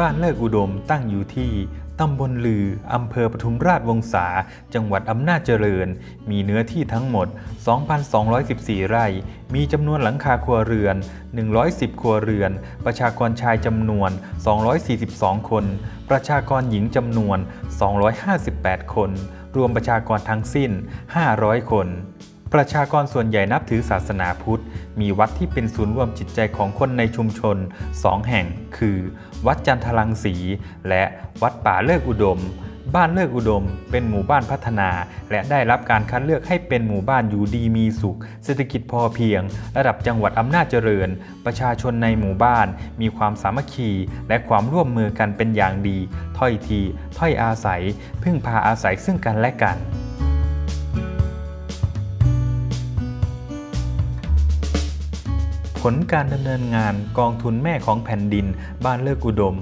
บ้านเลิกอุดมตั้งอยู่ที่ตำบลลือ อำเภอปทุมราชวงศา จังหวัดอำนาจเจริญ มีเนื้อที่ทั้งหมด 2,214 ไร่ มีจำนวนหลังคาครัวเรือน 110 ครัวเรือน ประชากรชายจำนวน 242 คน ประชากรหญิงจำนวน 258 คน รวมประชากรทั้งสิ้น 500 คน ประชากรส่วนใหญ่นับถือศาสนาพุทธ มีวัดที่เป็นศูนย์รวมจิตใจของคนในชุมชนสองแห่ง คือ วัดจันทรังสี และวัดป่าเลิกอุดม บ้านเลิกอุดม เป็นหมู่บ้านพัฒนา และได้รับการคัดเลือกให้เป็นหมู่บ้านอยู่ดีมีสุข เศรษฐกิจพอเพียง ระดับจังหวัดอำนาจเจริญ ประชาชนในหมู่บ้าน มีความสามัคคี และความร่วมมือกันเป็นอย่างดี ถ้อยที ถ้อยอาศัย พึ่งพาอาศัยซึ่งกันและกัน ผลการดำเนินงานกองทุนแม่ของแผ่นดิน บ้านเลิกอุดม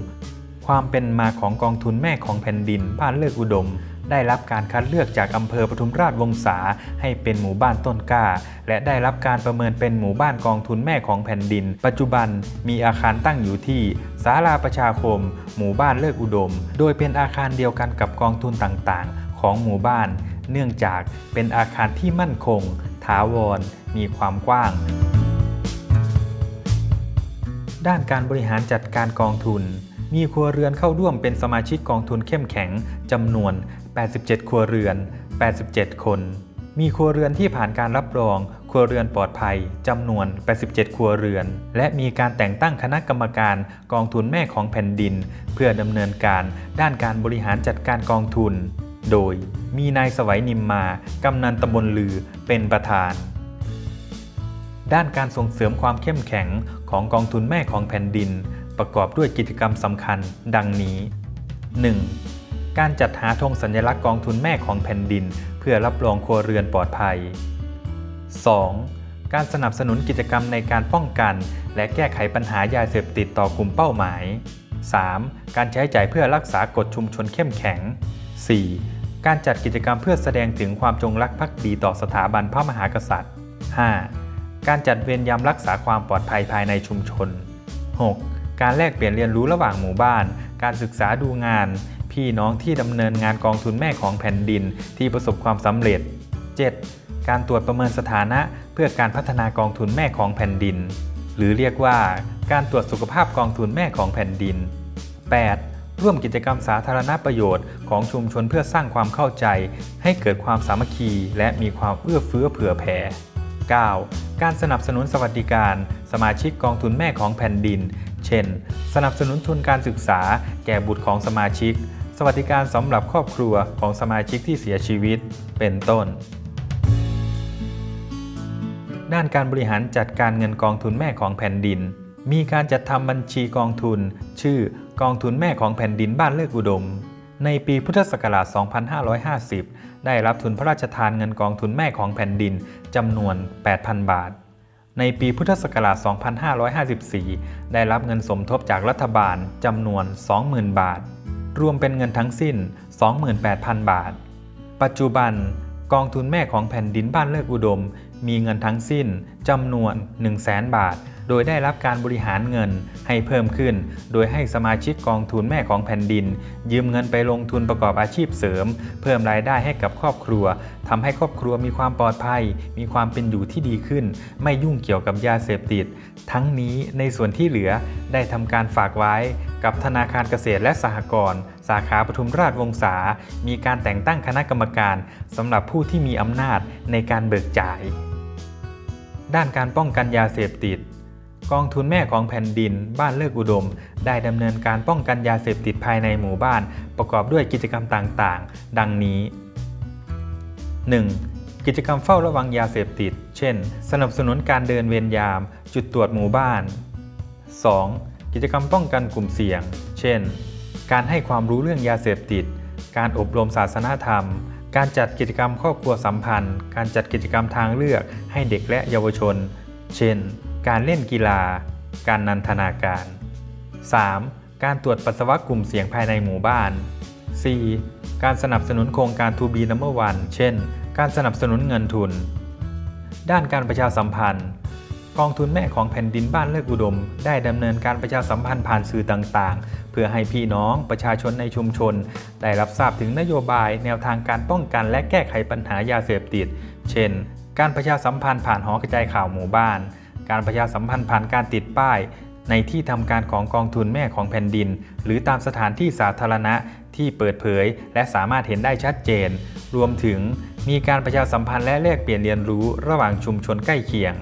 ความเป็นมาของกองทุนแม่ของแผ่นดิน บ้านเลิกอุดม ได้รับการคัดเลือกจากอำเภอปทุมราชวงศาให้เป็นหมู่บ้านต้นกล้า และได้รับการประเมินเป็นหมู่บ้านกองทุนแม่ของแผ่นดิน ปัจจุบันมีอาคารตั้งอยู่ที่ศาลาประชาคม หมู่บ้านเลิกอุดม โดยเป็นอาคารเดียวกันกับกองทุนต่างๆ ของหมู่บ้าน เนื่องจากเป็นอาคารที่มั่นคง ถาวร มีความกว้าง ด้านการบริหารจัดการกองทุน มีครัวเรือนเข้าร่วมเป็นสมาชิกกองทุนเข้มแข็งจำนวน 87 ครัวเรือน 87 คน มีครัวเรือนที่ผ่านการรับรอง ครัวเรือนปลอดภัยจำนวน 87 ครัวเรือน และมีการแต่งตั้งคณะกรรมการกองทุนแม่ของแผ่นดิน เพื่อดำเนินการด้านการบริหารจัดการกองทุน โดยมีนายสวัยนิมมากำนันตำบลลือเป็นประธาน ด้านการส่งเสริมความเข้มแข็ง ของกองทุนแม่ของแผ่นดิน ประกอบด้วยกิจกรรมสำคัญ ดังนี้ 1. การจัดหาธงสัญลักษณ์กองทุนแม่ของแผ่นดิน เพื่อรับรองครัวเรือนปลอดภัย 2. การสนับสนุนกิจกรรมในการป้องกัน และแก้ไขปัญหายาเสพติดต่อกลุ่มเป้าหมาย 3. การใช้จ่ายเพื่อรักษากฎชุมชนเข้มแข็ง 4. การจัดกิจกรรมเพื่อแสดงถึงความจงรักภักดีต่อสถาบันพระมหากษัตริย์ 5. การจัดเวรยามรักษาความปลอดภัยภายในชุมชน 6. การแลกเปลี่ยนเรียนรู้ระหว่างหมู่บ้าน การศึกษาดูงาน พี่น้องที่ดำเนินงานกองทุนแม่ของแผ่นดินที่ประสบความสำเร็จ 7. การตรวจประเมินสถานะเพื่อการพัฒนากองทุนแม่ของแผ่นดิน หรือเรียกว่า การตรวจสุขภาพกองทุนแม่ของแผ่นดิน 8. ร่วมกิจกรรมสาธารณประโยชน์ของชุมชนเพื่อสร้างความเข้าใจ ให้เกิดความสามัคคีและมีความเอื้อเฟื้อเผื่อแผ่ 9. การสนับสนุนสวัสดิการ สมาชิกกองทุนแม่ของแผ่นดิน เช่น สนับสนุนทุนการศึกษา แก่บุตรของสมาชิก สวัสดิการสำหรับครอบครัวของสมาชิกที่เสียชีวิต เป็นต้น ด้านการบริหารจัดการเงินกองทุนแม่ของแผ่นดิน มีการจัดทำบัญชีกองทุน ชื่อกองทุนแม่ของแผ่นดินบ้านเลิกอุดม ในปีพุทธศักราช 2550 ได้รับทุนพระราชทานเงินกองทุนแม่ของแผ่นดินจำนวน 8,000 บาท ในปีพุทธศักราช 2554 ได้รับเงินสมทบจากรัฐบาลจำนวน 20,000 บาท รวมเป็นเงินทั้งสิ้น 28,000 บาท ปัจจุบันกองทุนแม่ของแผ่นดินบ้านเลิกอุดม มีเงินทั้งสิ้นจำนวน 1 0 0 0 0แบาท โดยได้รับการบริหารเงินให้เพิ่มขึ้น โดยให้สมาชิกกองทุนแม่ของแผ่นดิน ยืมเงินไปลงทุนประกอบอาชีพเสริม เพิ่มรายได้ให้กับครอบครัวทำให้ครอบครัวมีความปลอดภัย มีความเป็นอยู่ที่ดีขึ้น ไม่ยุ่งเกี่ยวกับยาเสพติด ทั้งนี้ในส่วนที่เหลือได้ทำการฝากไว้กับธนาคารเกษตรและสหกรณ์สาขาปทุมราชวงศา มีการแต่งตั้งคณะกรรมการสำหรับผู้ที่มีอำนาจในการเบิกจ่าย ด้านการป้องกันยาเสพติด กองทุนแม่ของแผ่นดิน บ้านเลิกอุดม ได้ดำเนินการป้องกันยาเสพติดภายในหมู่บ้าน ประกอบด้วยกิจกรรมต่างๆ ดังนี้ 1. กิจกรรมเฝ้าระวังยาเสพติด เช่น สนับสนุนการเดินเวรยาม จุดตรวจหมู่บ้าน 2. กิจกรรมป้องกันกลุ่มเสี่ยง เช่น การให้ความรู้เรื่องยาเสพติด การอบรมศาสนาธรรม การจัดกิจกรรมครอบครัวสัมพันธ์ การจัดกิจกรรมทางเลือกให้เด็กและเยาวชน เช่น การเล่นกีฬา การนันทนาการ 3. การตรวจปัสสาวะกลุ่มเสี่ยงภายในหมู่บ้าน 4. การสนับสนุนโครงการทูบีนัมเบอร์วันเช่น การสนับสนุนเงินทุน ด้านการประชาสัมพันธ์กกองทุนแม่ของแผ่นดินบ้านเลิกอุดม ได้ดำเนินการประชาสัมพันธ์ผ่านสื่อต่างๆ เพื่อให้พี่น้องประชาชนในชุมชน ได้รับทราบถึงนโยบายแนวทางการป้องกันและแก้ไขปัญหายาเสพติด เช่น การประชาสัมพันธ์ผ่านหอกระจายข่าวหมู่บ้าน การประชาสัมพันธ์ผ่านการติดป้าย ในที่ทำการของกองทุนแม่ของแผ่นดิน หรือตามสถานที่สาธารณะที่เปิดเผย และสามารถเห็นได้ชัดเจน รวมถึงมีการประชาสัมพันธ์และแลกเปลี่ยนเรียนรู้ระหว่างชุมชนใกล้เคียง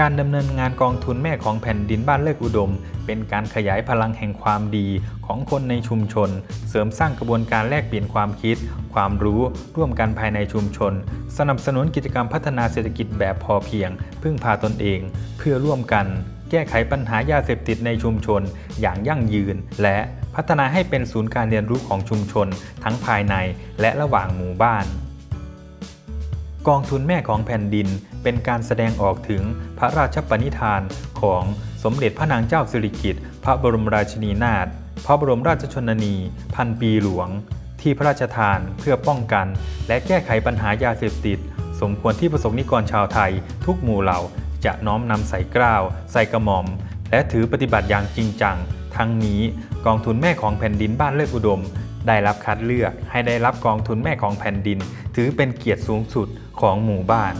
การดำเนินงานกองทุนแม่ของแผ่นดินบ้านเลิกอุดม เป็นการขยายพลังแห่งความดีของคนในชุมชน เสริมสร้างกระบวนการแลกเปลี่ยนความคิด ความรู้ร่วมกันภายในชุมชน สนับสนุนกิจกรรมพัฒนาเศรษฐกิจแบบพอเพียง พึ่งพาตนเอง เพื่อร่วมกัน แก้ไขปัญหายาเสพติดในชุมชน อย่างยั่งยืน และพัฒนาให้เป็นศูนย์การเรียนรู้ของชุมชน ทั้งภายในและระหว่างหมู่บ้าน กองทุนแม่ของแผ่นดินเป็นการแสดงออกถึงพระราชปณิธานของสมเด็จพระนางเจ้าสิริกิติ์พระบรมราชินีนาถพระบรมราชชนนี พันปีหลวง ที่พระราชทานเพื่อป้องกัน และแก้ไขปัญหายาเสพติด สมควรที่ประสงค์นิกรชาวไทย ทุกหมู่เหล่าจะน้อมนำใส่เกล้าว ใส่กระหม่อม และถือปฏิบัติอย่างจริงจัง ทั้งนี้กองทุนแม่ของแผ่นดินบ้านเลิกอุดม ได้รับคัดเลือกให้ได้รับกองทุนแม่ของแผ่นดิน ถือเป็นเกียรติสูงสุดของหมู่บ้าน